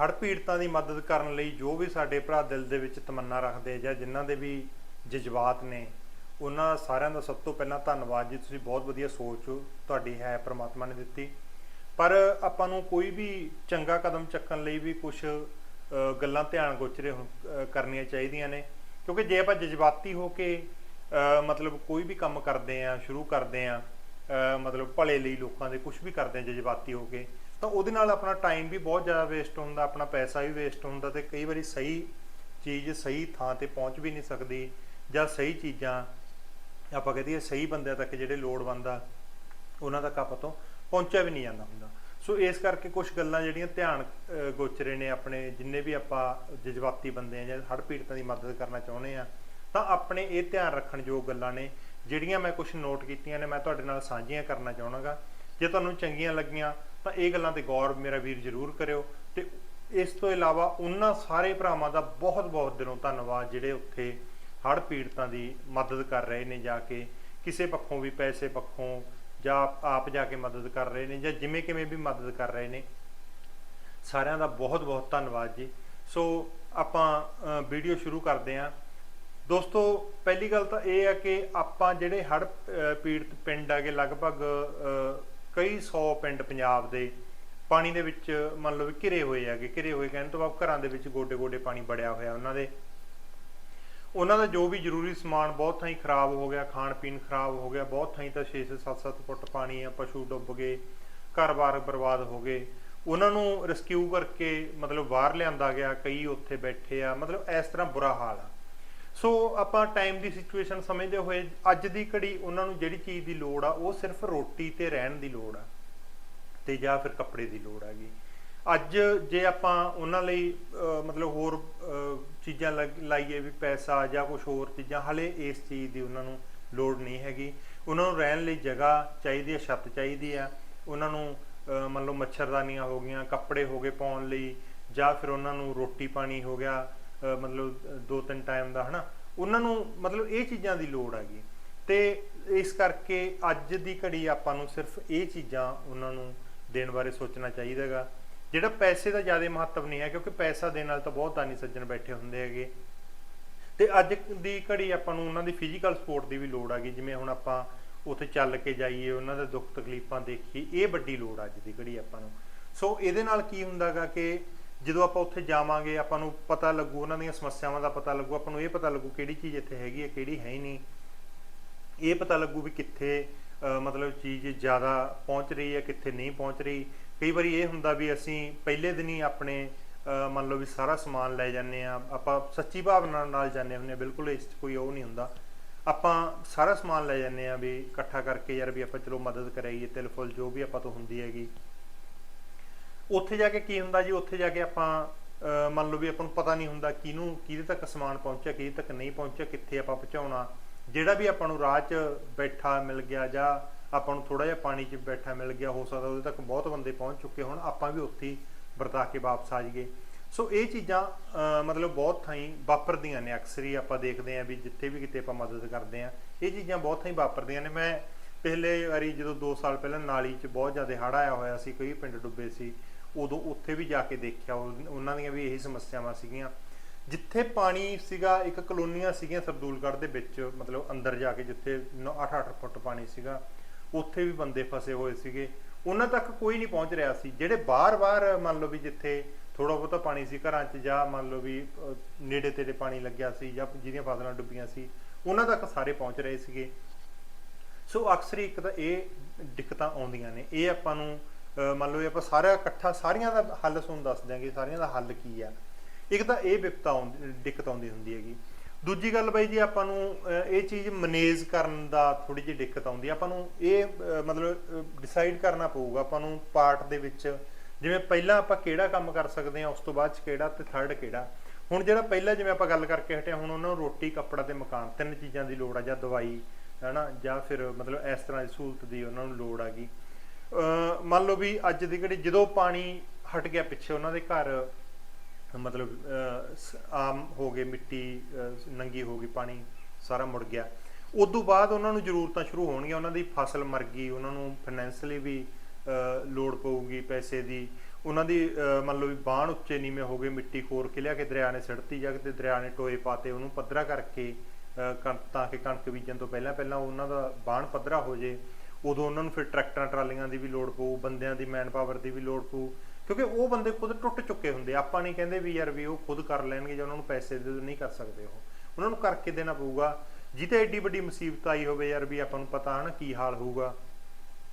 ਹੜ੍ਹ ਪੀੜਤਾਂ ਦੀ ਮਦਦ ਕਰਨ ਲਈ ਜੋ ਵੀ ਸਾਡੇ ਭਰਾ ਦਿਲ ਦੇ ਵਿੱਚ ਤਮੰਨਾ ਰੱਖਦੇ ਜਾਂ ਜਿਨ੍ਹਾਂ ਦੇ ਵੀ ਜਜ਼ਬਾਤ ਨੇ, ਉਹਨਾਂ ਸਾਰਿਆਂ ਦਾ ਸਭ ਤੋਂ ਪਹਿਲਾਂ ਧੰਨਵਾਦ ਜੀ। ਤੁਸੀਂ ਬਹੁਤ ਵਧੀਆ ਸੋਚ ਤੁਹਾਡੀ ਹੈ, ਪ੍ਰਮਾਤਮਾ ਨੇ ਦਿੱਤੀ। ਪਰ ਆਪਾਂ ਨੂੰ ਕੋਈ ਵੀ ਚੰਗਾ ਕਦਮ ਚੱਕਣ ਲਈ ਵੀ ਕੁਝ ਗੱਲਾਂ ਧਿਆਨ ਗੋਚਰੇ ਹੋ- ਕਰਨੀਆਂ ਚਾਹੀਦੀਆਂ ਨੇ। ਕਿਉਂਕਿ ਜੇ ਆਪਾਂ ਜਜ਼ਬਾਤੀ ਹੋ ਕੇ ਮਤਲਬ ਕੋਈ ਵੀ ਕੰਮ ਕਰਦੇ ਆ, ਸ਼ੁਰੂ ਕਰਦੇ ਆ ਮਤਲਬ ਭਲੇ ਲਈ ਲੋਕਾਂ ਦੇ ਕੁਝ ਵੀ ਕਰਦੇ ਆ, ਜਜ਼ਬਾਤੀ ਹੋ ਕੇ, ਤਾਂ ਉਹਦੇ ਨਾਲ ਆਪਣਾ ਟਾਈਮ ਵੀ ਬਹੁਤ ਜ਼ਿਆਦਾ ਵੇਸਟ ਹੁੰਦਾ, ਆਪਣਾ ਪੈਸਾ ਵੀ ਵੇਸਟ ਹੁੰਦਾ ਤੇ ਕਈ ਵਾਰੀ ਸਹੀ ਚੀਜ਼ ਸਹੀ ਥਾਂ ਤੇ ਪਹੁੰਚ ਵੀ ਨਹੀਂ ਸਕਦੀ ਜਾਂ ਸਹੀ ਚੀਜ਼ਾਂ, ਆਪਾਂ ਕਹਦੇ ਸਹੀ ਬੰਦਿਆਂ ਤੱਕ ਜਿਹੜੇ ਲੋੜਵੰਦ ਆ, ਉਹਨਾਂ ਤੱਕ ਆਪਾਂ ਤੋਂ ਪਹੁੰਚਿਆ ਵੀ ਨਹੀਂ ਜਾਂਦਾ ਹੁੰਦਾ। ਸੋ ਇਸ ਕਰਕੇ ਕੁਝ ਗੱਲਾਂ ਜਿਹੜੀਆਂ ਧਿਆਨ ਗੋਚਰੇ ਨੇ ਆਪਣੇ ਜਿੰਨੇ ਵੀ ਆਪਾਂ ਜਜ਼ਬਾਤੀ ਬੰਦੇ ਆ ਜਾਂ ਹੜ੍ਹ ਪੀੜਤਾਂ ਦੀ ਮਦਦ ਕਰਨਾ ਚਾਹੁੰਦੇ ਆ, ਤਾਂ ਆਪਣੇ ਇਹ ਧਿਆਨ ਰੱਖਣ ਯੋਗ ਗੱਲਾਂ ਨੇ ਜਿਹੜੀਆਂ ਮੈਂ ਕੁਝ ਨੋਟ ਕੀਤੀਆਂ ਨੇ, ਮੈਂ ਤੁਹਾਡੇ ਨਾਲ ਸਾਂਝੀਆਂ ਕਰਨਾ ਚਾਹਣਾਗਾ। ਜੇ ਤੁਹਾਨੂੰ ਚੰਗੀਆਂ ਲੱਗੀਆਂ, ਤਾਂ ਇਹ ਗੱਲਾਂ ਤੇ ਗੌਰ ਮੇਰਾ ਵੀਰ ਜ਼ਰੂਰ ਕਰਿਓ। ਤੇ ਇਸ ਤੋਂ ਇਲਾਵਾ ਉਹਨਾਂ ਸਾਰੇ ਭਰਾਵਾਂ ਦਾ ਬਹੁਤ ਬਹੁਤ ਦਿਲੋਂ ਧੰਨਵਾਦ ਜਿਹੜੇ ਉੱਥੇ ਹੜ੍ਹ ਪੀੜਤਾਂ ਦੀ ਮਦਦ ਕਰ ਰਹੇ ਨੇ ਜਾ ਕੇ। ਕਿਸੇ ਪੱਖੋਂ ਵੀ ਪੈਸੇ ਪੱਖੋਂ ਜਾਂ ਆਪ ਜਾ ਕੇ ਮਦਦ ਕਰ ਰਹੇ ਨੇ ਜਾਂ ਜਿਵੇਂ ਕਿਵੇਂ ਵੀ ਮਦਦ ਕਰ ਰਹੇ ਨੇ। ਸਾਰਿਆਂ ਦਾ ਬਹੁਤ ਬਹੁਤ ਧੰਨਵਾਦ ਜੀ। ਸੋ ਆਪਾਂ ਵੀਡੀਓ ਸ਼ੁਰੂ ਕਰਦੇ ਹਾਂ। ਦੋਸਤੋ, ਪਹਿਲੀ ਗੱਲ ਤਾਂ ਇਹ ਆ ਕਿ ਆਪਾਂ ਜਿਹੜੇ ਹੜ੍ਹ ਪੀੜਤ ਪਿੰਡ ਹੈਗੇ, ਲਗਭਗ ਕਈ 100 ਪਿੰਡ ਪੰਜਾਬ ਦੇ ਪਾਣੀ ਦੇ ਵਿੱਚ ਮੰਨ ਲਓ ਘਿਰੇ ਹੋਏ ਹੈਗੇ। ਘਿਰੇ ਹੋਏ ਕਹਿਣ ਤੋਂ ਬਾਅਦ ਘਰਾਂ ਦੇ ਵਿੱਚ ਗੋਡੇ ਗੋਡੇ ਪਾਣੀ ਬੜਿਆ ਹੋਇਆ ਉਹਨਾਂ ਦੇ। ਉਹਨਾਂ ਦਾ ਜੋ ਵੀ ਜ਼ਰੂਰੀ ਸਮਾਨ ਬਹੁਤ ਥਾਈਂ ਖਰਾਬ ਹੋ ਗਿਆ ਖਾਣ ਪੀਣ ਖਰਾਬ ਹੋ ਗਿਆ, ਬਹੁਤ ਥਾਈਂ ਤਾਂ 6 6 7 7 ਫੁੱਟ ਪਾਣੀ ਆ, ਪਸ਼ੂ ਡੁੱਬ ਗਏ, ਘਰ-ਬਾਰ ਬਰਬਾਦ ਹੋ ਗਏ। ਉਹਨਾਂ ਨੂੰ ਰੈਸਕਿਊ ਕਰਕੇ ਮਤਲਬ ਬਾਹਰ ਲਿਆਂਦਾ ਗਿਆ, ਕਈ ਉੱਥੇ ਬੈਠੇ ਆ। ਮਤਲਬ ਇਸ ਤਰ੍ਹਾਂ ਬੁਰਾ ਹਾਲ ਆ। ਸੋ ਆਪਾਂ ਟਾਈਮ ਦੀ ਸਿਚੁਏਸ਼ਨ ਸਮਝਦੇ ਹੋਏ, ਅੱਜ ਦੀ ਘੜੀ ਉਹਨਾਂ ਨੂੰ ਜਿਹੜੀ ਚੀਜ਼ ਦੀ ਲੋੜ ਆ, ਉਹ ਸਿਰਫ ਰੋਟੀ ਤੇ ਰਹਿਣ ਦੀ ਲੋੜ ਆ ਤੇ ਜਾਂ ਫਿਰ ਕੱਪੜੇ ਦੀ ਲੋੜ ਹੈਗੀ। ਅੱਜ ਜੇ ਆਪਾਂ ਉਹਨਾਂ ਲਈ ਮਤਲਬ ਹੋਰ ਚੀਜ਼ਾਂ ਲੱਗ- ਲਾਈਏ ਵੀ ਪੈਸਾ ਜਾਂ ਕੁਝ ਹੋਰ ਚੀਜ਼ਾਂ, ਹਲੇ ਇਸ ਚੀਜ਼ ਦੀ ਉਹਨਾਂ ਨੂੰ ਲੋੜ ਨਹੀਂ ਹੈਗੀ। ਉਹਨਾਂ ਨੂੰ ਰਹਿਣ ਲਈ ਜਗ੍ਹਾ ਚਾਹੀਦੀ ਹੈ ਛੱਤ ਚਾਹੀਦੀ ਆ। ਉਹਨਾਂ ਨੂੰ ਮੰਨ ਲਓ ਮੱਛਰਦਾਨੀਆਂ ਹੋ ਗਈਆਂ, ਕੱਪੜੇ ਹੋ ਗਏ ਪਾਉਣ ਲਈ ਜਾਂ ਫਿਰ ਉਹਨਾਂ ਨੂੰ ਰੋਟੀ ਪਾਣੀ ਹੋ ਗਿਆ ਮਤਲਬ ਦੋ ਤਿੰਨ ਟਾਈਮ ਦਾ, ਹਨਾ? ਉਹਨਾਂ ਨੂੰ ਮਤਲਬ ਇਹ ਚੀਜ਼ਾਂ ਦੀ ਲੋੜ ਹੈਗੀ। ਤੇ ਇਸ ਕਰਕੇ ਅੱਜ ਦੀ ਘੜੀ ਆਪਾਂ ਨੂੰ ਸਿਰਫ ਇਹ ਚੀਜ਼ਾਂ ਉਹਨਾਂ ਨੂੰ ਦੇਣ ਬਾਰੇ ਸੋਚਣਾ ਚਾਹੀਦਾਗਾ ਜਿਹੜਾ ਪੈਸੇ ਦਾ ਜ਼ਿਆਦਾ ਮਹੱਤਵ ਨਹੀਂ ਹੈ, ਕਿਉਂਕਿ ਪੈਸਾ ਦੇਣ ਨਾਲ ਤਾਂ ਬਹੁਤ ਦਾਨੀ ਸੱਜਣ ਬੈਠੇ ਹੁੰਦੇ ਹੈਗੇ। ਤੇ ਅੱਜ ਦੀ ਘੜੀ ਆਪਾਂ ਨੂੰ ਉਹਨਾਂ ਦੀ ਫਿਜ਼ੀਕਲ ਸਪੋਰਟ ਦੀ ਵੀ ਲੋੜ ਹੈਗੀ। ਜਿਵੇਂ ਹੁਣ ਆਪਾਂ ਉੱਥੇ ਚੱਲ ਕੇ ਜਾਈਏ, ਉਹਨਾਂ ਦੇ ਦੁੱਖ ਤਕਲੀਫਾਂ ਦੇਖੀਏ, ਇਹ ਵੱਡੀ ਲੋੜ ਅੱਜ ਦੀ ਘੜੀ ਆਪਾਂ ਨੂੰ। ਸੋ ਇਹਦੇ ਨਾਲ ਕੀ ਹੁੰਦਾਗਾ ਕਿ ਜਦੋਂ ਆਪਾਂ ਉੱਥੇ ਜਾਵਾਂਗੇ, ਆਪਾਂ ਨੂੰ ਪਤਾ ਲੱਗੂ, ਉਹਨਾਂ ਦੀਆਂ ਸਮੱਸਿਆਵਾਂ ਦਾ ਪਤਾ ਲੱਗੂ, ਆਪਾਂ ਨੂੰ ਇਹ ਪਤਾ ਲੱਗੂ ਕਿਹੜੀ ਚੀਜ਼ ਇੱਥੇ ਹੈਗੀ ਹੈ, ਕਿਹੜੀ ਹੈ ਹੀ ਨਹੀਂ। ਇਹ ਪਤਾ ਲੱਗੂ ਵੀ ਕਿੱਥੇ ਮਤਲਬ ਚੀਜ਼ ਜ਼ਿਆਦਾ ਪਹੁੰਚ ਰਹੀ ਹੈ, ਕਿੱਥੇ ਨਹੀਂ ਪਹੁੰਚ ਰਹੀ। ਕਈ ਵਾਰੀ ਇਹ ਹੁੰਦਾ ਵੀ ਅਸੀਂ ਪਹਿਲੇ ਦਿਨ ਹੀ ਆਪਣੇ ਮੰਨ ਲਓ ਵੀ ਸਾਰਾ ਸਮਾਨ ਲੈ ਜਾਂਦੇ ਆ ਆਪਾਂ ਸੱਚੀ ਭਾਵਨਾ ਨਾਲ ਜਾਂਦੇ ਹੁੰਦੇ ਆ ਬਿਲਕੁਲ ਇਸ 'ਚ ਕੋਈ ਉਹ ਨਹੀਂ ਹੁੰਦਾ। ਆਪਾਂ ਸਾਰਾ ਸਮਾਨ ਲੈ ਜਾਂਦੇ ਆ ਵੀ ਇਕੱਠਾ ਕਰਕੇ ਯਾਰ ਵੀ ਆਪਾਂ ਚਲੋ ਮਦਦ ਕਰਾਈਏ ਤਿਲ ਫੁੱਲ ਜੋ ਵੀ ਆਪਾਂ ਤੋਂ ਹੁੰਦੀ ਹੈਗੀ। ਉੱਥੇ ਜਾ ਕੇ ਕੀ ਹੁੰਦਾ ਜੀ? ਉੱਥੇ ਜਾ ਕੇ ਆਪਾਂ ਮੰਨ ਲਓ ਵੀ ਆਪਾਂ ਨੂੰ ਪਤਾ ਨਹੀਂ ਹੁੰਦਾ ਕਿਹਨੂੰ, ਕਿਹਦੇ ਤੱਕ ਸਮਾਨ ਪਹੁੰਚਿਆ, ਕਿਹਦੇ ਤੱਕ ਨਹੀਂ ਪਹੁੰਚਿਆ, ਕਿੱਥੇ ਆਪਾਂ ਪਹੁੰਚਾਉਣਾ। ਜਿਹੜਾ ਵੀ ਆਪਾਂ ਨੂੰ ਰਾਹ 'ਚ ਬੈਠਾ ਮਿਲ ਗਿਆ ਜਾਂ ਆਪਾਂ ਨੂੰ ਥੋੜਾ ਜਿਹਾ ਪਾਣੀ 'ਚ ਬੈਠਾ ਮਿਲ ਗਿਆ, ਹੋ ਸਕਦਾ ਉਹਦੇ ਤੱਕ ਬਹੁਤ ਬੰਦੇ ਪਹੁੰਚ ਚੁੱਕੇ ਹੋਣ, ਆਪਾਂ ਵੀ ਉੱਥੇ ਹੀ ਵਰਤਾ ਕੇ ਵਾਪਸ ਆ ਜਾਈਏ। ਸੋ ਇਹ ਚੀਜ਼ਾਂ ਮਤਲਬ ਬਹੁਤ ਥਾਈਂ ਵਾਪਰਦੀਆਂ ਨੇ, ਅਕਸਰ ਹੀ ਆਪਾਂ ਦੇਖਦੇ ਆਂ ਵੀ ਜਿੱਥੇ ਵੀ ਕਿਤੇ ਆਪਾਂ ਮਦਦ ਕਰਦੇ ਆਂ ਇਹ ਚੀਜ਼ਾਂ ਬਹੁਤ ਥਾਈਂ ਵਾਪਰਦੀਆਂ ਨੇ। ਮੈਂ ਪਹਿਲੇ ਵਾਰੀ ਜਦੋਂ 2 ਸਾਲ ਪਹਿਲਾਂ ਨਾਲੀ 'ਚ ਬਹੁਤ ਜ਼ਿਆਦਾ ਹੜ੍ਹ ਆਇਆ ਹੋਇਆ ਸੀ, ਕਈ ਪਿੰਡ ਡੁੱਬੇ ਸੀ ਉਦੋਂ ਉੱਥੇ ਵੀ ਜਾ ਕੇ ਦੇਖਿਆ ਉਹ- ਉਹਨਾਂ ਦੀਆਂ ਵੀ ਇਹੀ ਸਮੱਸਿਆਵਾਂ ਸੀਗੀਆਂ। ਜਿੱਥੇ ਪਾਣੀ ਸੀਗਾ, ਇੱਕ ਕਲੋਨੀਆਂ ਸੀਗੀਆਂ ਸਰਦੂਲਗੜ੍ਹ ਦੇ ਵਿੱਚ, ਮਤਲਬ ਅੰਦਰ ਜਾ ਕੇ ਜਿੱਥੇ 8-8 ਫੁੱਟ ਪਾਣੀ ਸੀਗਾ, ਉੱਥੇ ਵੀ ਬੰਦੇ ਫਸੇ ਹੋਏ ਸੀਗੇ। ਉਹਨਾਂ ਤੱਕ ਕੋਈ ਨਹੀਂ ਪਹੁੰਚ ਰਿਹਾ ਸੀ। ਜਿਹੜੇ ਬਾਹਰ-ਬਾਹਰ ਮੰਨ ਲਓ ਵੀ ਜਿੱਥੇ ਥੋੜਾ ਬਹੁਤਾ ਪਾਣੀ ਸੀ ਘਰਾਂ 'ਚ ਜਾਂ ਮੰਨ ਲਓ ਵੀ ਨੇੜੇ ਤੇੜੇ ਪਾਣੀ ਲੱਗਿਆ ਸੀ ਜਾਂ ਜਿਹਦੀਆਂ ਫਸਲਾਂ ਡੁੱਬੀਆਂ ਸੀ, ਉਹਨਾਂ ਤੱਕ ਸਾਰੇ ਪਹੁੰਚ ਰਹੇ ਸੀਗੇ। ਸੋ ਅਕਸਰ ਹੀ ਇੱਕ ਤਾਂ ਇਹ ਦਿੱਕਤਾਂ ਆਉਂਦੀਆਂ ਨੇ। ਇਹ ਆਪਾਂ ਨੂੰ ਮੰਨ ਲਓ ਜੇ ਆਪਾਂ ਸਾਰਾ ਇਕੱਠਾ ਸਾਰੀਆਂ ਦਾ ਹੱਲ ਤੁਹਾਨੂੰ ਦੱਸ ਦਿਆਂਗੇ, ਸਾਰੀਆਂ ਦਾ ਹੱਲ ਕੀ ਆ। ਇੱਕ ਤਾਂ ਇਹ ਵਿਪਤਾ ਆਉਂਦੀ, ਦਿੱਕਤ ਆਉਂਦੀ ਹੁੰਦੀ ਹੈਗੀ। ਦੂਜੀ ਗੱਲ ਬਾਈ ਜੀ ਆਪਾਂ ਨੂੰ ਇਹ ਚੀਜ਼ ਮੈਨੇਜ ਕਰਨ ਦਾ ਥੋੜੀ ਜਿਹੀ ਦਿੱਕਤ ਆਉਂਦੀ ਆ। ਆਪਾਂ ਨੂੰ ਇਹ ਮਤਲਬ ਡਿਸਾਈਡ ਕਰਨਾ ਪਊਗਾ ਆਪਾਂ ਨੂੰ ਪਾਰਟ ਦੇ ਵਿੱਚ, ਜਿਵੇਂ ਪਹਿਲਾਂ ਆਪਾਂ ਕਿਹੜਾ ਕੰਮ ਕਰ ਸਕਦੇ ਹਾਂ, ਉਸ ਤੋਂ ਬਾਅਦ ਚ ਕਿਹੜਾ ਤੇ ਥਰਡ ਕਿਹੜਾ। ਹੁਣ ਜਿਹੜਾ ਪਹਿਲਾਂ ਜਿਵੇਂ ਆਪਾਂ ਗੱਲ ਕਰਕੇ ਹਟਿਆ, ਹੁਣ ਉਹਨਾਂ ਨੂੰ ਰੋਟੀ, ਕੱਪੜਾ ਤੇ ਮਕਾਨ, ਤਿੰਨ ਚੀਜ਼ਾਂ ਦੀ ਲੋੜ ਆ, ਜਾਂ ਦਵਾਈ, ਹੈਨਾ, ਜਾਂ ਫਿਰ ਮਤਲਬ ਇਸ ਤਰ੍ਹਾਂ ਦੀ ਸਹੂਲਤ ਦੀ ਉਹਨਾਂ ਨੂੰ ਲੋੜ ਆਗੀ ਮੰਨ ਲਓ ਵੀ ਅੱਜ ਦੀ ਘੜੀ ਜਦੋਂ ਪਾਣੀ ਹਟ ਗਿਆ ਪਿੱਛੇ ਉਹਨਾਂ ਦੇ ਘਰ ਮਤਲਬ ਆਮ ਹੋ ਗਏ ਮਿੱਟੀ ਨੰਗੀ ਹੋ ਗਈ ਪਾਣੀ ਸਾਰਾ ਮੁੜ ਗਿਆ। ਉਦੋਂ ਬਾਅਦ ਉਹਨਾਂ ਨੂੰ ਜ਼ਰੂਰਤਾਂ ਸ਼ੁਰੂ ਹੋਣਗੀਆਂ ਉਹਨਾਂ ਦੀ ਫਸਲ ਮਰ ਗਈ ਉਹਨਾਂ ਨੂੰ ਫਾਈਨੈਂਸ਼ਲੀ ਵੀ ਲੋੜ ਪਊਗੀ ਪੈਸੇ ਦੀ। ਉਹਨਾਂ ਦੀ ਮੰਨ ਲਓ ਵੀ ਬਾਣ ਉੱਚੇ ਨੀਵੇਂ ਹੋ ਗਏ ਮਿੱਟੀ ਖੋਰ ਕੇ ਲਿਆ ਕੇ ਦਰਿਆ ਨੇ ਸਿੜਤੀ ਜਾਂ ਕਿਤੇ ਦਰਿਆ ਨੇ ਟੋਏ ਪਾਤੇ ਉਹਨੂੰ ਪੱਧਰਾ ਕਰਕੇ ਅਹ, ਤਾਂ ਕਿ ਕਣਕ ਬੀਜਣ ਤੋਂ ਪਹਿਲਾਂ ਪਹਿਲਾਂ ਉਹਨਾਂ ਦਾ ਬਾਣ ਪੱਧਰਾ ਹੋ ਜੇ। ਉਦੋਂ ਉਹਨਾਂ ਨੂੰ ਫਿਰ ਟਰੈਕਟਰਾਂ, ਟਰਾਲੀਆਂ ਦੀ ਵੀ ਲੋੜ ਪਊ, ਬੰਦਿਆਂ ਦੀ ਮੈਨ ਪਾਵਰ ਦੀ ਵੀ ਲੋੜ ਪਊ। ਕਿਉਂਕਿ ਉਹ ਬੰਦੇ ਖੁਦ ਟੁੱਟ ਚੁੱਕੇ ਹੁੰਦੇ ਆਪਾਂ ਨਹੀਂ ਕਹਿੰਦੇ ਵੀ ਯਾਰ ਵੀ ਉਹ ਖੁਦ ਕਰ ਲੈਣਗੇ ਜਾਂ ਉਹਨਾਂ ਨੂੰ ਪੈਸੇ ਦੇ ਨਹੀਂ ਕਰ ਸਕਦੇ ਉਹ। ਉਹਨਾਂ ਨੂੰ ਕਰਕੇ ਦੇਣਾ ਪਊਗਾ। ਜਿੱਤੇ ਐਡੀ ਵੱਡੀ ਮੁਸੀਬਤ ਆਈ ਹੋਵੇ ਯਾਰ ਵੀ ਆਪਾਂ ਨੂੰ ਪਤਾ ਹਨ ਕੀ ਹਾਲ ਹੋਊਗਾ।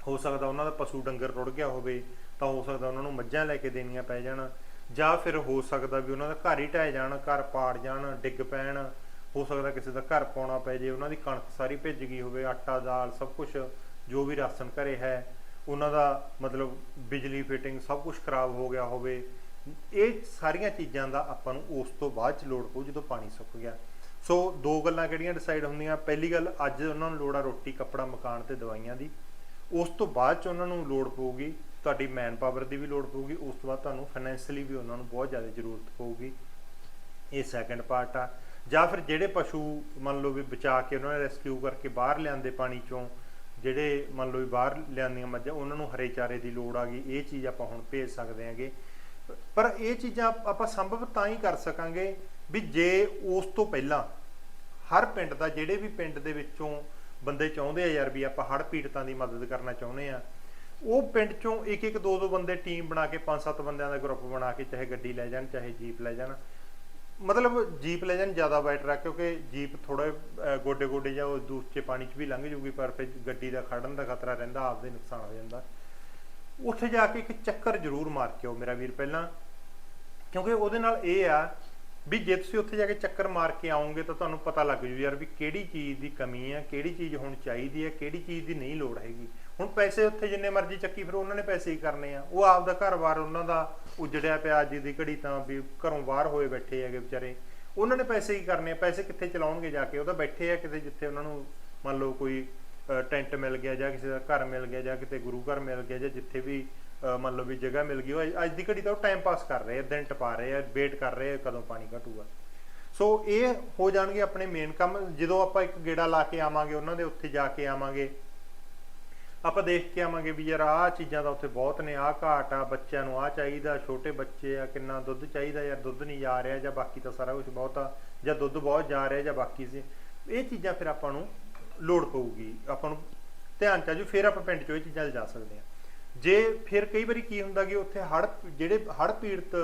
ਹੋ ਸਕਦਾ ਉਹਨਾਂ ਦਾ ਪਸ਼ੂ ਡੰਗਰ ਰੁੜ ਗਿਆ ਹੋਵੇ, ਤਾਂ ਹੋ ਸਕਦਾ ਉਹਨਾਂ ਨੂੰ ਮੱਝਾਂ ਲੈ ਕੇ ਦੇਣੀਆਂ ਪੈ ਜਾਣ। ਜਾਂ ਫਿਰ ਹੋ ਸਕਦਾ ਵੀ ਉਹਨਾਂ ਦਾ ਘਰ ਹੀ ਢਹਿ ਜਾਣ, ਘਰ ਪਾੜ ਜਾਣ, ਡਿੱਗ ਪੈਣ। ਹੋ ਸਕਦਾ ਕਿਸੇ ਦਾ ਘਰ ਪਾਉਣਾ ਪੈ ਜੇ, ਉਹਨਾਂ ਦੀ ਕਣਕ ਸਾਰੀ ਭਿੱਜ ਗਈ ਹੋਵੇ, ਆਟਾ, ਦਾਲ ਸਭ ਕੁਝ ਜੋ ਵੀ ਰਾਸ਼ਨ ਘਰੇ ਹੈ, ਉਹਨਾਂ ਦਾ ਮਤਲਬ ਬਿਜਲੀ, ਫਿਟਿੰਗ ਸਭ ਕੁਝ ਖਰਾਬ ਹੋ ਗਿਆ ਹੋਵੇ, ਇਹ ਸਾਰੀਆਂ ਚੀਜ਼ਾਂ ਦਾ ਆਪਾਂ ਨੂੰ ਉਸ ਤੋਂ ਬਾਅਦ ਚ ਲੋੜ ਪਊ ਜਦੋਂ ਪਾਣੀ ਸੁੱਕ ਗਿਆ। ਸੋ ਦੋ ਗੱਲਾਂ ਕਿਹੜੀਆਂ ਡਿਸਾਈਡ ਹੁੰਦੀਆਂ? ਪਹਿਲੀ ਗੱਲ, ਅੱਜ ਉਹਨਾਂ ਨੂੰ ਲੋੜ ਆ ਰੋਟੀ, ਕੱਪੜਾ, ਮਕਾਨ ਤੇ ਦਵਾਈਆਂ ਦੀ। ਉਸ ਤੋਂ ਬਾਅਦ ਚ ਉਹਨਾਂ ਨੂੰ ਲੋੜ ਪਊਗੀ, ਤੁਹਾਡੀ ਮੈਨ ਪਾਵਰ ਦੀ ਵੀ ਲੋੜ ਪਊਗੀ, ਉਸ ਤੋਂ ਬਾਅਦ ਤੁਹਾਨੂੰ ਫਾਈਨੈਂਸ਼ੀਅਲੀ ਵੀ ਉਹਨਾਂ ਨੂੰ ਬਹੁਤ ਜ਼ਿਆਦਾ ਜ਼ਰੂਰਤ ਪਊਗੀ। ਇਹ ਸੈਕੰਡ ਪਾਰਟ ਆ। ਜਾਂ ਫਿਰ ਜਿਹੜੇ ਪਸ਼ੂ ਮੰਨ ਲਓ ਵੀ ਬਚਾ ਕੇ ਉਹਨਾਂ ਨੇ ਰੈਸਕਿਊ ਕਰਕੇ ਬਾਹਰ ਲਿਆਂਦੇ ਪਾਣੀ ਚੋਂ ਜਿਹੜੇ ਮੰਨ ਲਓ ਵੀ ਬਾਹਰ ਲਿਆਂਦੀਆਂ ਮੱਝਾਂ, ਉਹਨਾਂ ਨੂੰ ਹਰੇ ਚਾਰੇ ਦੀ ਲੋੜ ਆ ਗਈ, ਇਹ ਚੀਜ਼ ਆਪਾਂ ਹੁਣ ਭੇਜ ਸਕਦੇ ਹਾਂਗੇ। ਪਰ ਇਹ ਚੀਜ਼ਾਂ ਆਪਾਂ ਸੰਭਵ ਤਾਂ ਹੀ ਕਰ ਸਕਾਂਗੇ ਵੀ ਜੇ ਉਸ ਤੋਂ ਪਹਿਲਾਂ ਹਰ ਪਿੰਡ ਦਾ, ਜਿਹੜੇ ਵੀ ਪਿੰਡ ਦੇ ਵਿੱਚੋਂ ਬੰਦੇ ਚਾਹੁੰਦੇ ਆ ਯਾਰ ਵੀ ਆਪਾਂ ਹੜ੍ਹ ਪੀੜਤਾਂ ਦੀ ਮਦਦ ਕਰਨਾ ਚਾਹੁੰਦੇ ਆ, ਉਹ ਪਿੰਡ ਚੋਂ ਇੱਕ ਇੱਕ ਦੋ ਦੋ ਬੰਦੇ ਟੀਮ ਬਣਾ ਕੇ ਪੰਜ ਸੱਤ ਬੰਦਿਆਂ ਦਾ ਗਰੁੱਪ ਬਣਾ ਕੇ, ਚਾਹੇ ਗੱਡੀ ਲੈ ਜਾਣ, ਚਾਹੇ ਜੀਪ ਲੈ ਜਾਣ ਮਤਲਬ ਜੀਪ ਲੈ ਜਾਣ ਜ਼ਿਆਦਾ ਬੈਟਰ ਆ, ਕਿਉਂਕਿ ਜੀਪ ਥੋੜਾ ਗੋਡੇ ਗੋਡੇ ਜਾਂ ਉਹ ਦੂਸਰੇ ਪਾਣੀ 'ਚ ਵੀ ਲੰਘ ਜੂਗੀ ਪਰ ਫਿਰ ਗੱਡੀ ਦਾ ਖੜਨ ਦਾ ਖਤਰਾ ਰਹਿੰਦਾ, ਆਪਦੇ ਨੁਕਸਾਨ ਹੋ ਜਾਂਦਾ। ਉੱਥੇ ਜਾ ਕੇ ਇੱਕ ਚੱਕਰ ਜ਼ਰੂਰ ਮਾਰ ਕੇ ਆਓ ਮੇਰਾ ਵੀਰ ਪਹਿਲਾਂ, ਕਿਉਂਕਿ ਉਹਦੇ ਨਾਲ ਇਹ ਆ ਵੀ ਜੇ ਤੁਸੀਂ ਉੱਥੇ ਜਾ ਕੇ ਚੱਕਰ ਮਾਰ ਕੇ ਆਓਗੇ ਤਾਂ ਤੁਹਾਨੂੰ ਪਤਾ ਲੱਗ ਜੂ ਯਾਰ ਵੀ ਕਿਹੜੀ ਚੀਜ਼ ਦੀ ਕਮੀ ਹੈ ਕਿਹੜੀ ਚੀਜ਼ ਹੁਣ ਚਾਹੀਦੀ ਹੈ ਕਿਹੜੀ ਚੀਜ਼ ਦੀ ਨਹੀਂ ਲੋੜ ਹੈਗੀ। ਹੁਣ ਪੈਸੇ ਉੱਥੇ ਜਿੰਨੇ ਮਰਜ਼ੀ ਚੱਕੀ ਫਿਰ ਉਹਨਾਂ ਨੇ ਪੈਸੇ ਹੀ ਕਰਨੇ ਆ। ਉਹ ਆਪਦਾ ਘਰ-ਬਾਰ ਉਹਨਾਂ ਦਾ ਉਜੜਿਆ ਪਿਆ ਅੱਜ ਦੀ ਘੜੀ ਤਾਂ ਵੀ ਘਰੋਂ ਬਾਹਰ ਹੋਏ ਬੈਠੇ ਹੈਗੇ ਵਿਚਾਰੇ। ਉਹਨਾਂ ਨੇ ਪੈਸੇ ਹੀ ਕਰਨੇ ਆ ਪੈਸੇ ਕਿੱਥੇ ਚਲਾਉਣਗੇ ਜਾ ਕੇ? ਉਹ ਤਾਂ ਬੈਠੇ ਆ ਕਿਤੇ ਜਿੱਥੇ ਉਹਨਾਂ ਨੂੰ ਮੰਨ ਲਓ ਕੋਈ ਟੈਂਟ ਮਿਲ ਗਿਆ ਜਾਂ ਕਿਸੇ ਦਾ ਘਰ ਮਿਲ ਗਿਆ ਜਾਂ ਕਿਤੇ ਗੁਰੂ ਘਰ ਮਿਲ ਗਿਆ ਜਾਂ ਜਿੱਥੇ ਵੀ ਅ, ਮੰਨ ਲਓ ਵੀ ਜਗ੍ਹਾ ਮਿਲ ਗਈ। ਉਹ ਅੱਜ- ਅੱਜ ਦੀ ਘੜੀ ਤਾਂ ਉਹ ਟਾਈਮ ਪਾਸ ਕਰ ਰਹੇ ਆ ਦਿਨ ਟਪਾ ਰਹੇ ਆ ਵੇਟ ਕਰ ਰਹੇ ਆ ਕਦੋਂ ਪਾਣੀ ਘਟੂਗਾ। ਸੋ ਇਹ ਹੋ ਜਾਣਗੇ ਆਪਣੇ ਮੇਨ ਕੰਮ। ਜਦੋਂ ਆਪਾਂ ਇੱਕ ਗੇੜਾ ਲਾ ਕੇ ਆਵਾਂਗੇ ਉਹਨਾਂ ਦੇ ਉੱਥੇ ਜਾ ਕੇ ਆਵਾਂਗੇ ਆਪਾਂ ਦੇਖ ਕੇ ਆਵਾਂਗੇ ਵੀ ਯਾਰ ਆਹ ਚੀਜ਼ਾਂ ਤਾਂ ਉੱਥੇ ਬਹੁਤ ਨੇ, ਆਹ ਘਾਟ ਆ, ਬੱਚਿਆਂ ਨੂੰ ਆਹ ਚਾਹੀਦਾ, ਛੋਟੇ ਬੱਚੇ ਆ, ਕਿੰਨਾ ਦੁੱਧ ਚਾਹੀਦਾ ਯਾਰ ਦੁੱਧ ਨਹੀਂ ਜਾ ਰਿਹਾ ਜਾਂ ਬਾਕੀ ਤਾਂ ਸਾਰਾ ਕੁਝ ਬਹੁਤ ਆ, ਜਾਂ ਦੁੱਧ ਬਹੁਤ ਜਾ ਰਿਹਾ ਜਾਂ ਬਾਕੀ ਸੀ। ਇਹ ਚੀਜ਼ਾਂ ਫਿਰ ਆਪਾਂ ਨੂੰ ਲੋੜ ਪਊਗੀ, ਆਪਾਂ ਨੂੰ ਧਿਆਨ ਚ ਆਜੂ ਫਿਰ ਆਪਾਂ ਪਿੰਡ ਚੋਂ ਇਹ ਚੀਜ਼ਾਂ ਲਿਜਾ ਸਕਦੇ ਆ। ਜੇ ਫਿਰ ਕਈ ਵਾਰੀ ਕੀ ਹੁੰਦਾ ਕਿ ਉੱਥੇ ਹੜ ਜਿਹੜੇ ਹੜ ਪੀੜਤ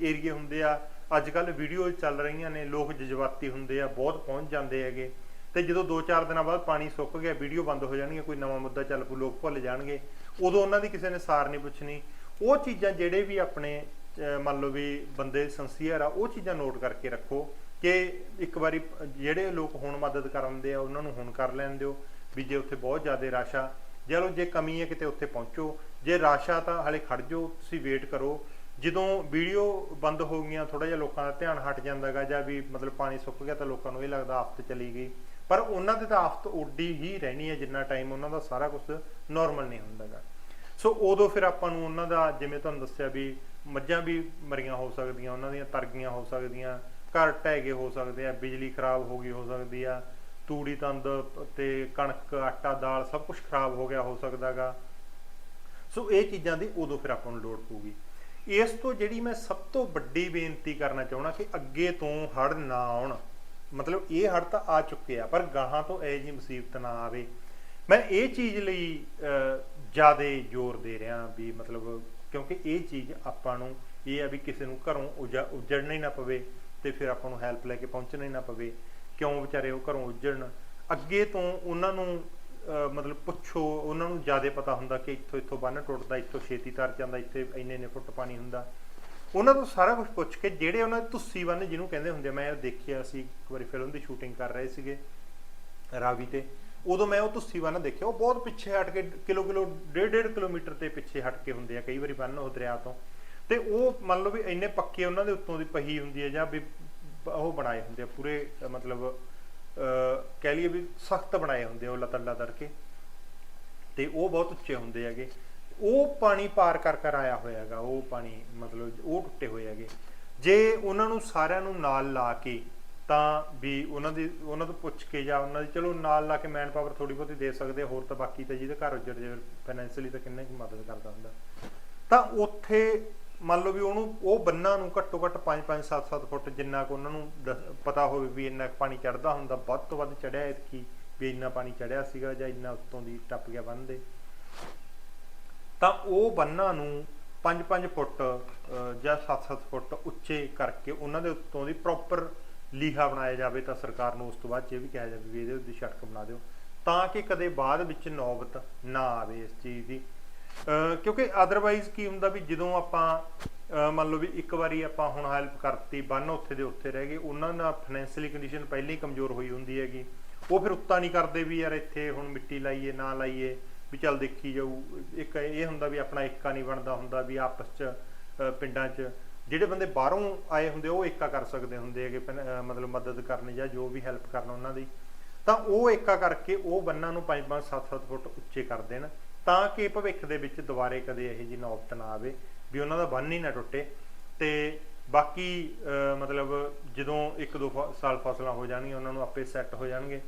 ਏਰੀਏ ਹੁੰਦੇ ਆ, ਅੱਜ ਕੱਲ ਵੀਡੀਓ ਚੱਲ ਰਹੀਆਂ ਨੇ, ਲੋਕ ਜਜ਼ਬਾਤੀ ਹੁੰਦੇ ਆ, ਬਹੁਤ ਪਹੁੰਚ ਜਾਂਦੇ ਹੈਗੇ। ਤੇ ਜਦੋਂ 2-4 ਦਿਨਾਂ ਬਾਅਦ ਪਾਣੀ ਸੁੱਕ ਗਿਆ, ਵੀਡੀਓ ਬੰਦ ਹੋ ਜਾਣਗੀਆਂ, ਕੋਈ ਨਵਾਂ ਮੁੱਦਾ ਚੱਲ ਪੂ ਲੋਕ ਭੁੱਲ ਜਾਣਗੇ। ਉਦੋਂ ਉਹਨਾਂ ਦੀ ਕਿਸੇ ਨੇ ਸਾਰ ਨਹੀਂ ਪੁੱਛਣੀ। ਉਹ ਚੀਜ਼ਾਂ ਜਿਹੜੇ ਵੀ ਆਪਣੇ ਮੰਨ ਲਓ ਵੀ ਬੰਦੇ ਸੰਸੀਅਰ ਆ, ਉਹ ਚੀਜ਼ਾਂ ਨੋਟ ਕਰਕੇ ਰੱਖੋ ਕਿ ਇੱਕ ਵਾਰੀ ਜਿਹੜੇ ਲੋਕ ਹੁਣ ਮਦਦ ਕਰਨ ਦੇ ਆ, ਉਹਨਾਂ ਨੂੰ ਹੁਣ ਕਰ ਲੈਣ ਦਿਓ ਵੀ ਜੇ ਉੱਥੇ ਬਹੁਤ ਜ਼ਿਆਦਾ ਰਸ਼ ਆ। ਚਲੋ, ਜੇ ਕਮੀ ਹੈ ਕਿਤੇ ਉੱਥੇ ਪਹੁੰਚੋ। ਜੇ ਰਸ਼ ਆ ਤਾਂ ਹਲੇ ਖੜ ਜਾਓ, ਤੁਸੀਂ ਵੇਟ ਕਰੋ। ਜਦੋਂ ਵੀਡੀਓ ਬੰਦ ਹੋ ਗਈਆਂ ਥੋੜਾ ਜਿਹਾ ਲੋਕਾਂ ਦਾ ਧਿਆਨ ਹਟ ਜਾਂਦਾਗਾ ਜਾਂ ਵੀ ਮਤਲਬ ਪਾਣੀ ਸੁੱਕ ਗਿਆ ਤਾਂ ਲੋਕਾਂ ਨੂੰ ਇਹ ਲੱਗਦਾ ਆਫਤ ਚਲੀ ਗਈ। ਪਰ ਉਹਨਾਂ ਦੇ ਤਾਂ ਆਫਤ ਉੱਡੀ ਹੀ ਰਹਿਣੀ ਹੈ ਜਿੰਨਾ ਟਾਈਮ ਉਹਨਾਂ ਦਾ ਸਾਰਾ ਕੁਝ ਨਾਰਮਲ ਨਹੀਂ ਹੁੰਦਾਗਾ ਸੋ ਉਦੋਂ ਫਿਰ ਆਪਾਂ ਨੂੰ ਉਹਨਾਂ ਦਾ ਜਿਵੇਂ ਤੁਹਾਨੂੰ ਦੱਸਿਆ ਵੀ ਮੱਝਾਂ ਵੀ ਮਰੀਆਂ ਹੋ ਸਕਦੀਆਂ, ਉਹਨਾਂ ਦੀਆਂ ਤਰਗੀਆਂ ਹੋ ਸਕਦੀਆਂ, ਘਰ ਢਹਿ ਗਏ ਹੋ ਸਕਦੇ ਆ, ਬਿਜਲੀ ਖਰਾਬ ਹੋ ਗਈ ਹੋ ਸਕਦੀ ਆ, ਤੂੜੀ, ਤੰਦ ਤੇ ਕਣਕ, ਆਟਾ, ਦਾਲ ਸਭ ਕੁਝ ਖਰਾਬ ਹੋ ਗਿਆ ਹੋ ਸਕਦਾਗਾ ਸੋ ਇਹ ਚੀਜ਼ਾਂ ਦੀ ਉਦੋਂ ਫਿਰ ਆਪਾਂ ਨੂੰ ਲੋੜ ਪਊਗੀ। ਇਸ ਤੋਂ ਜਿਹੜੀ ਮੈਂ ਸਭ ਤੋਂ ਵੱਡੀ ਬੇਨਤੀ ਕਰਨਾ ਚਾਹਣਾ ਕਿ ਅੱਗੇ ਤੋਂ ਹੜ ਨਾ ਆਉਣ। ਮਤਲਬ ਇਹ ਹੜ ਤਾਂ ਆ ਚੁੱਕੇ ਆ, ਪਰ ਗਾਹਾਂ ਤੋਂ ਇਹ ਜੀ ਮੁਸੀਬਤ ਨਾ ਆਵੇ। ਮੈਂ ਇਹ ਚੀਜ਼ ਲਈ ਜ਼ਿਆਦਾ ਜ਼ੋਰ ਦੇ ਰਿਹਾ ਵੀ ਮਤਲਬ ਕਿਉਂਕਿ ਇਹ ਚੀਜ਼ ਆਪਾਂ ਨੂੰ ਇਹ ਆ ਵੀ ਕਿਸੇ ਨੂੰ ਘਰੋਂ ਉਜਾ- ਉਜੜਨਾ ਹੀ ਨਾ ਪਵੇ ਤੇ ਫਿਰ ਆਪਾਂ ਨੂੰ ਹੈਲਪ ਲੈ ਕੇ ਪਹੁੰਚਣਾ ਹੀ ਨਾ ਪਵੇ। ਕਿਉਂ ਵਿਚਾਰੇ ਉਹ ਘਰੋਂ ਉੱਜੜਨ? ਅੱਗੇ ਤੋਂ ਉਹਨਾਂ ਨੂੰ ਮਤਲਬ ਪੁੱਛੋ, ਉਹਨਾਂ ਨੂੰ ਜ਼ਿਆਦਾ ਪਤਾ ਹੁੰਦਾ ਕਿ ਇੱਥੋਂ ਇੱਥੋਂ ਬੰਨ ਟੁੱਟਦਾ, ਇੱਥੋਂ ਛੇਤੀ ਤਰ ਜਾਂਦਾ, ਇੱਥੇ ਇੰਨੇ ਇੰਨੇ ਫੁੱਟ ਪਾਣੀ ਹੁੰਦਾ। ਉਹਨਾਂ ਤੋਂ ਸਾਰਾ ਕੁਝ ਪੁੱਛ ਕੇ ਜਿਹੜੇ ਉਹਨਾਂ ਦੇ ਤੁੱਸੀ ਬੰਨ ਜਿਹਨੂੰ ਕਹਿੰਦੇ ਹੁੰਦੇ ਆ, ਮੈਂ ਦੇਖਿਆ ਸੀ ਇੱਕ ਵਾਰੀ ਫਿਲਮ ਦੀ ਸ਼ੂਟਿੰਗ ਕਰ ਰਹੇ ਸੀਗੇ ਰਾਵੀ ਤੇ। ਉਦੋਂ ਮੈਂ ਉਹ ਤੁੱਸੀ ਬੰਨ ਦੇਖਿਆ ਉਹ ਬਹੁਤ ਪਿੱਛੇ ਹਟ ਕੇ ਕਿਲੋ ਕਿਲੋ ਡੇਢ ਡੇਢ ਕਿਲੋਮੀਟਰ ਤੇ ਪਿੱਛੇ ਹਟ ਕੇ ਹੁੰਦੇ ਆ ਕਈ ਵਾਰੀ ਬੰਨ ਉਹ ਦਰਿਆ ਤੋਂ। ਤੇ ਉਹ ਮੰਨ ਲਓ ਵੀ ਇੰਨੇ ਪੱਕੇ ਉਹਨਾਂ ਦੇ ਉੱਤੋਂ ਦੀ ਪਹੀ ਹੁੰਦੀ ਹੈ ਜਾਂ ਵੀ ਉਹ ਬਣਾਏ ਹੁੰਦੇ ਆ ਪੂਰੇ ਮਤਲਬ ਕਹਿ ਲਈਏ ਵੀ ਸਖਤ ਬਣਾਏ ਹੁੰਦੇ ਆ ਉਹ ਲਤੜ ਲਤੜ ਕੇ ਤੇ ਉਹ ਬਹੁਤ ਉੱਚੇ ਹੁੰਦੇ ਹੈਗੇ। ਉਹ ਪਾਣੀ ਪਾਰ ਕਰ ਕਰ ਆਇਆ ਹੋਇਆ ਹੈਗਾ ਉਹ ਪਾਣੀ ਮਤਲਬ ਉਹ ਟੁੱਟੇ ਹੋਏ ਹੈਗੇ ਜੇ ਉਹਨਾਂ ਨੂੰ ਸਾਰਿਆਂ ਨੂੰ ਨਾਲ ਲਾ ਕੇ ਤਾਂ ਵੀ ਉਹਨਾਂ ਦੀ, ਉਹਨਾਂ ਤੋਂ ਪੁੱਛ ਕੇ ਜਾਂ ਉਹਨਾਂ ਦੀ, ਚਲੋ ਨਾਲ ਲਾ ਕੇ ਮੈਨ ਪਾਵਰ ਥੋੜੀ ਬਹੁਤੀ ਦੇ ਸਕਦੇ ਹੋਰ ਤਾਂ ਬਾਕੀ ਤਾਂ ਜਿਹਦੇ ਘਰ ਉੱਜੜ ਜਾਵੇ ਫਾਈਨੈਂਸ਼ੀਅਲੀ ਤਾਂ ਕਿੰਨਾ ਕੁ ਮਦਦ ਕਰਦਾ ਹੁੰਦਾ। ਤਾਂ ਉੱਥੇ ਮੰਨ ਲਓ ਵੀ ਉਹਨੂੰ, ਉਹ ਬੰਨਾਂ ਨੂੰ ਘੱਟੋ ਘੱਟ 5-5 7-7 ਫੁੱਟ ਜਿੰਨਾ ਕੁ ਉਹਨਾਂ ਨੂੰ ਦੱਸ- ਪਤਾ ਹੋਵੇ ਵੀ ਇੰਨਾ ਕੁ ਪਾਣੀ ਚੜਦਾ ਹੁੰਦਾ, ਵੱਧ ਤੋਂ ਵੱਧ ਚੜਿਆ ਕੀ, ਵੀ ਇੰਨਾ ਪਾਣੀ ਚੜਿਆ ਸੀਗਾ ਜਾਂ ਇੰਨਾ ਉੱਤੋਂ ਦੀ ਟੱਪ ਗਿਆ ਬੰਨ੍ਹ ਦੇ। ਤਾਂ ਉਹ ਬੰਨਾਂ ਨੂੰ 5-5 ਫੁੱਟ ਜਾਂ 7-7 ਫੁੱਟ ਉੱਚੇ ਕਰਕੇ ਉਹਨਾਂ ਦੇ ਉੱਤੋਂ ਦੀ ਪ੍ਰੋਪਰ ਲੀਹਾ ਬਣਾਇਆ ਜਾਵੇ ਤਾਂ ਸਰਕਾਰ ਨੂੰ ਉਸ ਤੋਂ ਬਾਅਦ 'ਚ ਇਹ ਵੀ ਕਿਹਾ ਜਾਵੇ ਵੀ ਇਹਦੇ ਉੱਤੇ ਸੜਕ ਬਣਾ ਦਿਓ, ਤਾਂ ਕਿ ਕਦੇ ਬਾਅਦ ਵਿੱਚ ਨੌਬਤ ਨਾ ਆਵੇ ਇਸ ਚੀਜ਼ ਦੀ। ਕਿਉਂਕਿ ਅਦਰਵਾਈਜ਼ ਕੀ ਹੁੰਦਾ ਵੀ ਜਦੋਂ ਆਪਾਂ ਮੰਨ ਲਓ ਵੀ ਇੱਕ ਵਾਰੀ ਆਪਾਂ ਹੁਣ ਹੈਲਪ ਕਰਤੀ, ਬੰਨ ਉੱਥੇ ਦੇ ਉੱਥੇ ਰਹਿ ਗਏ, ਉਹਨਾਂ ਦਾ ਫਾਈਨੈਂਸ਼ੀਅਲੀ ਕੰਡੀਸ਼ਨ ਪਹਿਲਾਂ ਹੀ ਕਮਜ਼ੋਰ ਹੋਈ ਹੁੰਦੀ ਹੈਗੀ। ਉਹ ਫਿਰ ਉੱਤਾ ਨਹੀਂ ਕਰਦੇ ਵੀ ਯਾਰ ਇੱਥੇ ਹੁਣ ਮਿੱਟੀ ਲਾਈਏ, ਨਾ ਲਾਈਏ। ਵੀ ਚੱਲ ਦੇਖੀ ਜਾਊ। ਇੱਕ ਇਹ ਹੁੰਦਾ ਵੀ ਆਪਣਾ ਏਕਾ ਨਹੀਂ ਬਣਦਾ ਹੁੰਦਾ ਵੀ ਆਪਸ ਚ ਪਿੰਡਾਂ ਚ। ਜਿਹੜੇ ਬੰਦੇ ਬਾਹਰੋਂ ਆਏ ਹੁੰਦੇ ਉਹ ਏਕਾ ਕਰ ਸਕਦੇ ਹੁੰਦੇ ਹੈਗੇ ਪਹਿਲਾਂ, ਮਤਲਬ ਮਦਦ ਕਰਨੀ ਜਾਂ ਜੋ ਵੀ ਹੈਲਪ ਕਰਨਾ ਉਹਨਾਂ ਦੀ। ਤਾਂ ਉਹ ਏਕਾ ਕਰਕੇ ਉਹ ਬੰਨਾਂ ਨੂੰ 5-5 7-7 ਫੁੱਟ ਉੱਚੇ ਕਰ ਦੇਣ ਤਾਂ ਕਿ ਭਵਿੱਖ ਦੇ ਵਿੱਚ ਦੁਬਾਰੇ ਕਦੇ ਇਹੋ ਜਿਹੀ ਨੌਬਤ ਨਾ ਆਵੇ ਵੀ ਉਹਨਾਂ ਦਾ ਬੰਨ ਹੀ ਨਾ ਟੁੱਟੇ। ਤੇ ਬਾਕੀ ਮਤਲਬ ਜਦੋਂ ਇੱਕ ਦੋ ਫ- ਸਾਲ ਫਸਲਾਂ ਹੋ ਜਾਣਗੀਆਂ ਉਹਨਾਂ ਨੂੰ ਆਪੇ ਸੈੱਟ ਹੋ ਜਾਣਗੇ।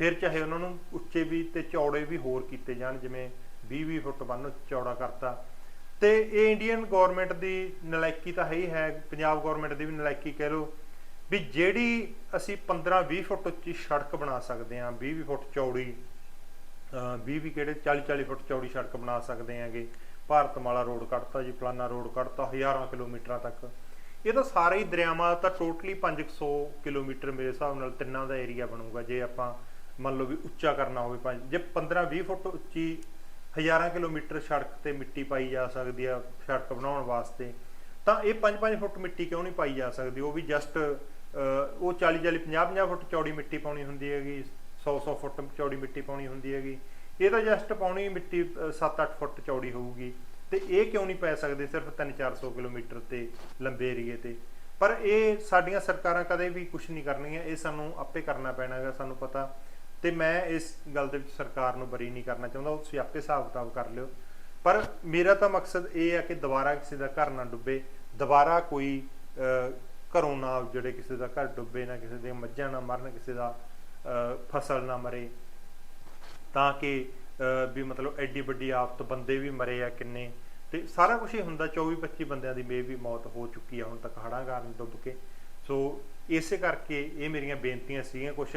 ਫਿਰ ਚਾਹੇ ਉਹਨਾਂ ਨੂੰ ਉੱਚੇ ਵੀ ਤੇ ਚੌੜੇ ਵੀ ਹੋਰ ਕੀਤੇ ਜਾਣ, ਜਿਵੇਂ 20-20 ਫੁੱਟ ਬੰਨ ਚੌੜਾ ਕਰਤਾ। ਤੇ ਇਹ ਇੰਡੀਅਨ ਗਵਰਨਮੈਂਟ ਦੀ ਨਲਾਇਕੀ ਤਾਂ ਹੈ ਹੀ ਹੈ, ਪੰਜਾਬ ਗਵਰਨਮੈਂਟ ਦੀ ਵੀ ਨਲਾਇਕੀ ਕਹਿ ਲਓ, ਵੀ ਜਿਹੜੀ ਅਸੀਂ 15-20 ਫੁੱਟ ਉੱਚੀ ਸੜਕ ਬਣਾ ਸਕਦੇ ਹਾਂ 20-20 ਫੁੱਟ ਚੌੜੀ 20 ਵੀ ਕਿਹੜੇ 40-40 ਫੁੱਟ ਚੌੜੀ ਸੜਕ ਬਣਾ ਸਕਦੇ ਹਾਂਗੇ। ਭਾਰਤਮਾਲਾ ਰੋਡ ਕੱਢਤਾ ਜੀ, ਫਲਾਨਾ ਰੋਡ ਕੱਢਤਾ, ਹਜ਼ਾਰਾਂ ਕਿਲੋਮੀਟਰਾਂ ਤੱਕ। ਇਹ ਤਾਂ ਸਾਰੇ ਹੀ ਦਰਿਆਵਾਂ ਤਾਂ ਟੋਟਲੀ 500 ਕਿਲੋਮੀਟਰ ਮੇਰੇ ਹਿਸਾਬ ਨਾਲ ਤਿੰਨਾਂ ਦਾ ਏਰੀਆ ਬਣੂਗਾ, ਜੇ ਆਪਾਂ ਮੰਨ ਲਓ ਵੀ ਉੱਚਾ ਕਰਨਾ ਹੋਵੇ ਪੰਜ- ਜੇ 15-20 ਫੁੱਟ ਉੱਚੀ ਹਜ਼ਾਰਾਂ ਕਿਲੋਮੀਟਰ ਸੜਕ ਤੇ ਮਿੱਟੀ ਪਾਈ ਜਾ ਸਕਦੀ ਆ ਸੜਕ ਬਣਾਉਣ ਵਾਸਤੇ, ਤਾਂ ਇਹ 5-5 ਫੁੱਟ ਮਿੱਟੀ ਕਿਉਂ ਨਹੀਂ ਪਾਈ ਜਾ ਸਕਦੀ? ਉਹ ਵੀ ਜਸਟ ਉਹ 40-40 50-50 ਫੁੱਟ ਚੌੜੀ ਮਿੱਟੀ ਪਾਉਣੀ ਹੁੰਦੀ ਹੈਗੀ 100-100 ਫੁੱਟ ਚੌੜੀ ਮਿੱਟੀ ਪਾਉਣੀ ਹੁੰਦੀ ਹੈਗੀ, ਇਹ ਤਾਂ ਜਸਟ ਪਾਉਣੀ ਮਿੱਟੀ 7-8 ਫੁੱਟ ਚੌੜੀ ਹੋਊਗੀ, ਤੇ ਇਹ ਕਿਉਂ ਨਹੀਂ ਪੈ ਸਕਦੇ ਸਿਰਫ 3-400 ਕਿਲੋਮੀਟਰ ਤੇ ਲੰਬੇ ਏਰੀਏ ਤੇ? ਪਰ ਇਹ ਸਾਡੀਆਂ ਸਰਕਾਰਾਂ ਕਦੇ ਵੀ ਕੁਝ ਨਹੀਂ ਕਰਨਗੀਆਂ ਇਹ ਸਾਨੂੰ ਆਪੇ ਕਰਨਾ ਪੈਣਾ ਹੈਗਾ, ਸਾਨੂੰ ਪਤਾ ਤੇ ਮੈਂ ਇਸ ਗੱਲ ਦੇ ਵਿੱਚ ਸਰਕਾਰ ਨੂੰ ਬਰੀ ਨਹੀਂ ਕਰਨਾ ਚਾਹੁੰਦਾ ਉਹ ਤੁਸੀਂ ਆਪੇ ਹਿਸਾਬ ਕਿਤਾਬ ਕਰ ਲਿਓ। ਪਰ ਮੇਰਾ ਤਾਂ ਮਕਸਦ ਇਹ ਆ ਕਿ ਦੁਬਾਰਾ ਕਿਸੇ ਦਾ ਘਰ ਨਾ ਡੁੱਬੇ, ਦੁਬਾਰਾ ਕੋਈ ਘਰੋਂ ਨਾ ਜਿਹੜੇ ਕਿਸੇ ਦਾ ਘਰ ਡੁੱਬੇ, ਨਾ ਕਿਸੇ ਦੇ ਮੱਝਾਂ ਨਾ ਮਰਨ ਕਿਸੇ ਦਾ ਫਸਲ ਨਾ ਮਰੇ। ਤਾਂ ਕਿ ਵੀ ਮਤਲਬ ਐਡੀ ਵੱਡੀ ਆਫਤ ਬੰਦੇ ਵੀ ਮਰੇ ਆ ਕਿੰਨੇ। ਤੇ ਸਾਰਾ ਕੁਝ ਹੀ ਹੁੰਦਾ 24 25 ਬੰਦਿਆਂ ਦੀ ਮੇ ਵੀ ਮੌਤ ਹੋ ਚੁੱਕੀ ਆ ਹੁਣ ਤੱਕ ਹੜ੍ਹਾਂ ਕਾਰਨ ਡੁੱਬ ਕੇ। ਸੋ ਇਸੇ ਕਰਕੇ ਇਹ ਮੇਰੀਆਂ ਬੇਨਤੀਆਂ ਸੀਗੀਆਂ ਕੁਝ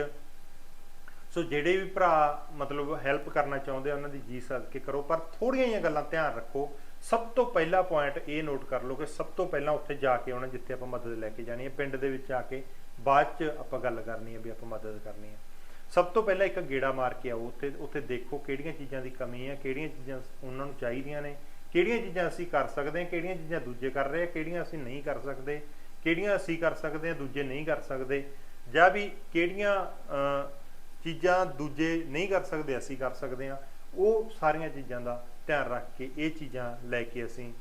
ਸੋ ਜਿਹੜੇ ਵੀ ਭਰਾ ਮਤਲਬ ਹੈਲਪ ਕਰਨਾ ਚਾਹੁੰਦੇ ਆ, ਉਹਨਾਂ ਦੀ ਜੀ ਸਦਕੇ ਕਰੋ, ਪਰ ਥੋੜੀਆਂ ਜਿਹੀਆਂ ਗੱਲਾਂ ਧਿਆਨ ਰੱਖੋ। ਸਭ ਤੋਂ ਪਹਿਲਾ ਪੁਆਇੰਟ ਇਹ ਨੋਟ ਕਰ ਲਓ ਕਿ ਸਭ ਤੋਂ ਪਹਿਲਾਂ ਉੱਥੇ ਜਾ ਕੇ ਆਉਣਾ, ਜਿੱਥੇ ਆਪਾਂ ਮਦਦ ਲੈ ਕੇ ਜਾਣੀ ਹੈ। ਪਿੰਡ ਦੇ ਵਿੱਚ ਆ ਕੇ ਬਾਅਦ ਚ ਆਪਾਂ ਗੱਲ ਕਰਨੀ ਹੈ ਵੀ ਆਪਾਂ ਮਦਦ ਕਰਨੀ ਹੈ। ਸਭ ਤੋਂ ਪਹਿਲਾਂ ਇੱਕ ਗੇੜਾ ਮਾਰ ਕੇ ਆਓ, ਉੱਥੇ ਉੱਥੇ ਦੇਖੋ ਕਿਹੜੀਆਂ ਚੀਜ਼ਾਂ ਦੀ ਕਮੀ ਹੈ, ਕਿਹੜੀਆਂ ਚੀਜ਼ਾਂ ਉਹਨਾਂ ਨੂੰ ਚਾਹੀਦੀਆਂ ਨੇ, ਕਿਹੜੀਆਂ ਚੀਜ਼ਾਂ ਅਸੀਂ ਕਰ ਸਕਦੇ ਹਾਂ, ਕਿਹੜੀਆਂ ਚੀਜ਼ਾਂ ਦੂਜੇ ਕਰ ਰਹੇ ਆ, ਕਿਹੜੀਆਂ ਅਸੀਂ ਨਹੀਂ ਕਰ ਸਕਦੇ, ਕਿਹੜੀਆਂ ਅਸੀਂ ਕਰ ਸਕਦੇ ਹਾਂ, ਦੂਜੇ ਨਹੀਂ ਕਰ ਸਕਦੇ। ਜਾਂ ਵੀ ਕਿਹੜੀਆਂ ਚੀਜ਼ਾਂ ਦੂਜੇ ਨਹੀਂ ਕਰ ਸਕਦੇ, ਅਸੀਂ ਕਰ ਸਕਦੇ ਹਾਂ। ਉਹ ਸਾਰੀਆਂ ਚੀਜ਼ਾਂ ਦਾ ਧਿਆਨ ਰੱਖ ਕੇ ਇਹ ਚੀਜ਼ਾਂ ਲੈ ਕੇ ਅਸੀਂ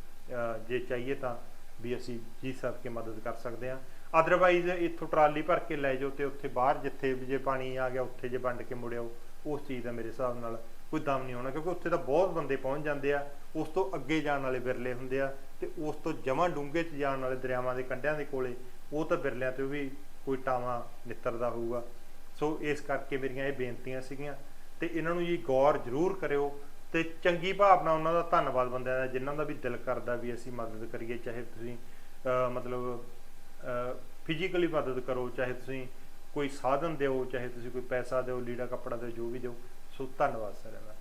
ਜੇ ਚਾਹੀਏ ਤਾਂ ਵੀ ਅਸੀਂ ਜੀ ਸਭ ਕੇ ਮਦਦ ਕਰ ਸਕਦੇ ਹਾਂ। ਅਦਰਵਾਈਜ਼ ਇੱਥੋਂ ਟਰਾਲੀ ਭਰ ਕੇ ਲੈ ਜਾਓ ਤੇ ਉੱਥੇ ਬਾਹਰ ਜਿੱਥੇ ਵੀ ਜੇ ਪਾਣੀ ਆ ਗਿਆ, ਉੱਥੇ ਜੇ ਵੰਡ ਕੇ ਮੁੜਿਓ ਉਸ ਚੀਜ਼ ਦਾ ਮੇਰੇ ਹਿਸਾਬ ਨਾਲ ਕੋਈ ਦਮ ਨਹੀਂ ਹੋਣਾ, ਕਿਉਂਕਿ ਉੱਥੇ ਤਾਂ ਬਹੁਤ ਬੰਦੇ ਪਹੁੰਚ ਜਾਂਦੇ ਆ, ਉਸ ਤੋਂ ਅੱਗੇ ਜਾਣ ਵਾਲੇ ਬਿਰਲੇ ਹੁੰਦੇ ਆ ਤੇ ਉਸ ਤੋਂ ਜਮਾਂ ਡੂੰਘੇ 'ਚ ਜਾਣ ਵਾਲੇ ਦਰਿਆਵਾਂ ਦੇ ਕੰਢਿਆਂ ਦੇ ਕੋਲੇ, ਉਹ ਤਾਂ ਬਿਰਲਿਆਂ ਤੇ ਵੀ ਕੋਈ ਟਾਵਾਂ ਨਿੱਤਰਦਾ ਹੋਊਗਾ। ਸੋ ਇਸ ਕਰਕੇ ਮੇਰੀਆਂ ਇਹ ਬੇਨਤੀਆਂ ਸੀਗੀਆਂ ਤੇ ਇਹਨਾਂ ਨੂੰ ਜੀ ਗੌਰ ਜ਼ਰੂਰ ਕਰਿਓ ਤੇ ਚੰਗੀ ਭਾਵਨਾ ਉਹਨਾਂ ਦਾ ਧੰਨਵਾਦ ਬੰਦਿਆਂ ਦਾ, ਜਿਨ੍ਹਾਂ ਦਾ ਵੀ ਦਿਲ ਕਰਦਾ ਵੀ ਅਸੀਂ ਮਦਦ ਕਰੀਏ, ਚਾਹੇ ਤੁਸੀਂ ਮਤਲਬ ਫਿਜ਼ੀਕਲੀ ਮਦਦ ਕਰੋ, ਚਾਹੇ ਤੁਸੀਂ ਕੋਈ ਸਾਧਨ ਦਿਓ, ਚਾਹੇ ਤੁਸੀਂ ਕੋਈ ਪੈਸਾ ਦਿਓ, ਲੀੜਾ ਕੱਪੜਾ ਦਿਓ, ਜੋ ਵੀ ਦਿਓ। ਸੋ ਧੰਨਵਾਦ ਸਾਰਿਆਂ ਦਾ।